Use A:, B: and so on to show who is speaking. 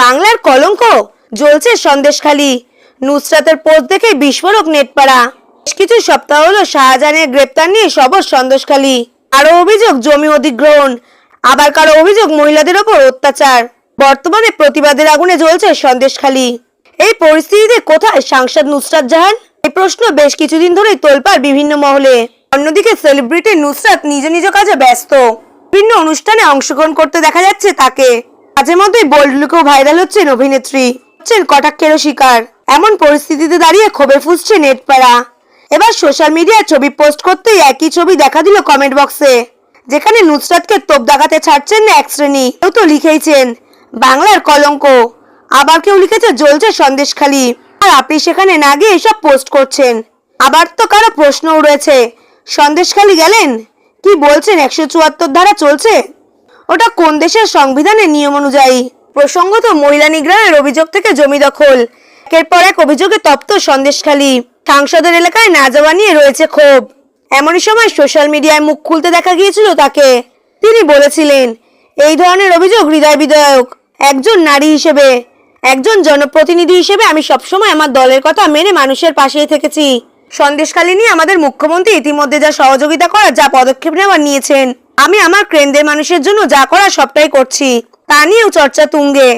A: বাংলার কলঙ্ক জ্বলছে সন্দেশখালি। নুসরাতের পোস্ট দেখে বিস্ফোরক নেটপাড়া। বেশ কিছু সপ্তাহ হলো শাহজাহানের গ্রেপ্তার নিয়ে সবর সন্দেশখালি। আরও অভিযোগ জমি অধিগ্রহণ, আবার কারও অভিযোগ মহিলাদের ওপর অত্যাচার। বর্তমানে প্রতিবাদের আগুনে জ্বলছে সন্দেশখালি। এই পরিস্থিতিতে কোথায় সাংসদ নুসরাত জাহান? এই প্রশ্ন বেশ কিছুদিন ধরেই তোলপার বিভিন্ন মহলে। অন্যদিকে সেলিব্রিটি নুসরাত নিজ নিজ কাজে ব্যস্ত। বিভিন্ন অনুষ্ঠানে অংশগ্রহণ করতে দেখা যাচ্ছে তাকে। মাঝে মধ্যেই বোল্ড লুকেও ভাইরাল হচ্ছেন অভিনেত্রী। হচ্ছেন কটাক্ষেরও শিকার। এমন পরিস্থিতিতে দাঁড়িয়ে ক্ষোভে ফুসছে নেটপাড়া। এবার সোশ্যাল মিডিয়ায় ছবি পোস্ট করতেই একই ছবি দেখা দিল কমেন্ট বক্সে। যেখানে নুসরাতকে তোপ দেখাতে ছাড়ছেন না এক শ্রেণি। কেউ তো লিখেইছেন, বাংলার কলঙ্ক। আবার কেউ লিখেছে, জ্বলছে সন্দেশখালি আর আপনি সেখানে না গিয়ে এসব পোস্ট করছেন। আবার তো কারও প্রশ্নও রয়েছে সন্দেশখালি গেলেন? কি বলছেন? একশো চুয়াত্তর ধারা চলছে? ওটা কোন দেশের সংবিধানের নিয়ম অনুযায়ী? প্রসঙ্গত, মহিলা নিগ্রহের অভিযোগ থেকে জমি দখল। একের পর এক অভিযোগে তপ্ত সন্দেশখালী সাংসদের এলাকায় না যাওয়া নিয়ে রয়েছে ক্ষোভ। এমনই সময় সোশ্যাল মিডিয়ায় মুখ খুলতে দেখা গিয়েছিল তাকে। তিনি বলেছিলেন, এই ধরনের অভিযোগ হৃদয় বিধায়ক একজন নারী হিসেবে, একজন জনপ্রতিনিধি হিসেবে আমি সবসময় আমার দলের কথা মেনে মানুষের পাশেই থেকেছি। সন্দেশখালী নিয়ে আমাদের মুখ্যমন্ত্রী ইতিমধ্যে যা সহযোগিতা করার, যা পদক্ষেপ নেওয়ার নিয়েছেন। আমি আমার কেন্দ্রের মানুষের জন্য যা করা সবটাই করছি তা নিয়েও চর্চা তুঙ্গে।